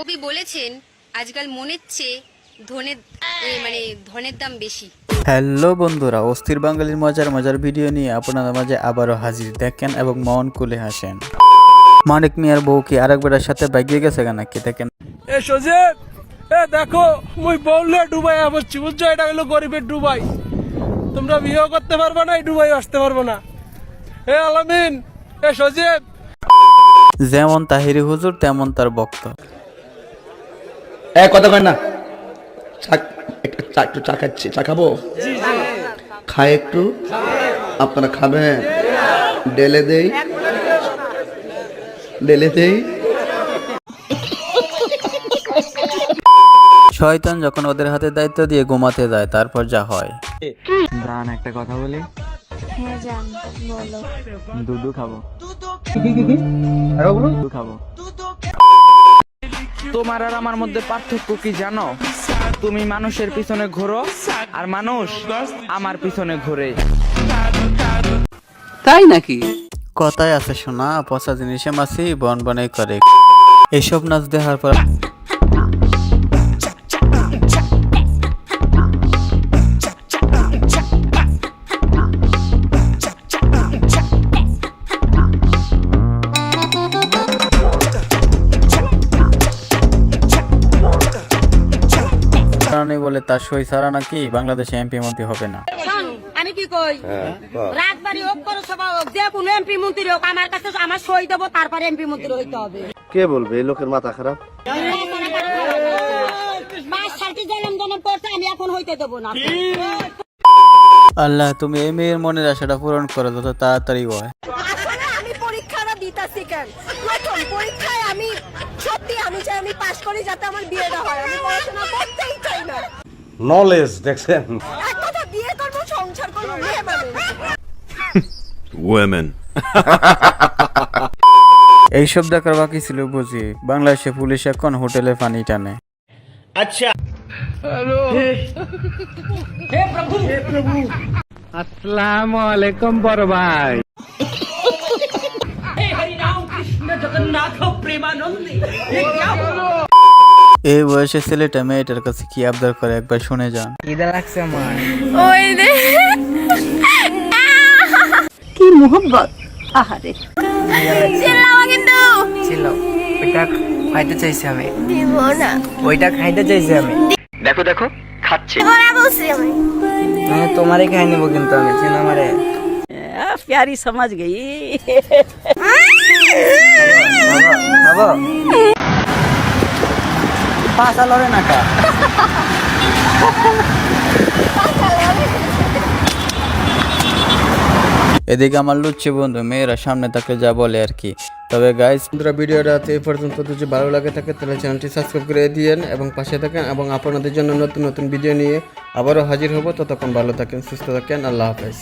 কবি বলেছেন আজকাল মনের চেয়ে ধনের মানে ধনের দাম বেশি। হ্যালো বন্ধুরা অস্থির বাঙালির মজার মজার ভিডিও নিয়ে আপনাদের মাঝে আবারও হাজির। দেখেন এবং মন খুলে হাসেন। মানিক মিয়ার বউ কি আরেকবারের সাথে বাগিয়ে গেছে কেন কি দেখেন। এ সজীব এ দেখো মুই বললে ডুবাই আসছি বুঝছ? এটা হলো গরিবের ডুবাই। তোমরা বিয়ে করতে পারবে না এই ডুবাই আসতে পারবে না। এ আলামিন এ সজীব। যেমন তাহিরি হুজুর তেমন তার বক্ত এ কথা কয় না। চা একটু চা খাচ্ছি। চা খাব? খাই একটু। আপনারা খাবেন? ডেলে দেই। ডেলে দেই। শয়তান যখন ওদের হাতে দায়িত্ব দিয়ে ঘুমাতে যায় তারপর যা হয়। জান একটা কথা বলি? হ্যাঁ জান বলো। দুধু খাব। দুধু খাব। তোমার আর আমার মধ্যে পার্থক্য কি জানো? তুমি মানুষের পিছনে ঘোরো আর মানুষ আমার পিছনে ঘোরে। তাই নাকি? কথায় আছে শোনা পচা জিনিসে মাসি বন বনে করে। এসব নাচ দেখার পর বলে তার সই ছাড়া নাকি বাংলাদেশে এমপি মন্ত্রী হবে না? আমি কি কই? রাজবাড়ি হোক বড় সভা হোক যে কোনো এমপি মন্ত্রী হোক আমার কাছে আমার সই দেবো তারপরে এমপি মন্ত্রী হইতে হবে। কে বলবে? এই লোকের মাথা খারাপ। পাঁচ সালটি জনম জনম করছে আমি এখন হইতে দেবো না। আল্লাহ তুমি এই মেয়ের মনের আশাটা পূরণ করো যত তাড়াতাড়ি হয়। আমি পরীক্ষাটা দিতাছি কেন? প্রথম পরীক্ষায় আমি সত্যি আমি চাই আমি পাশ করি যাতে আমার বিয়েটা হয়। আমি পড়াশোনা নলেজ দেখছেন? এক বিয়ে করব সংসার করব মেয়ে এইসব দেখার বাকি ছিল বুঝি। বাংলাদেশে পুলিশ এখন হোটেলে পানি টানে। আচ্ছা। আসসালামু আলাইকুম বড় ভাই। এই বয়সে ছেলেটা মেয়েটার কাছে কি আবদার করে একবার শুনে যান। ঈদা লাগছে আমার। ওই রে কি মোহব্বত আহারে। চিল্লাও কিন্তু। ছিল ওইটা খাইতে চাইছি আমি। দিব না। ওইটা খাইতে চাইছি আমি। দেখো দেখো খাচ্ছে। বড় বলছি আমি। আমি তোমারই খাই নিবো কিন্তু আমি চিন আমারে। প্যারি সমাজ গই। পাঁচা লড়ে না কা? এদিকে আমার লুচ্ছি বন্ধু মেয়েরা সামনে তাকে যা বলে আর কি। তবে গাইস বন্ধুরা ভিডিওটা এই পর্যন্ত। যদি ভালো লাগে থাকে তাহলে চ্যানেলটি সাবস্ক্রাইব করে দিয়েন এবং পাশে থাকেন এবং আপনাদের জন্য নতুন নতুন ভিডিও নিয়ে আবারও হাজির হব। ততক্ষণ ভালো থাকেন সুস্থ থাকেন আল্লাহ হাফেজ।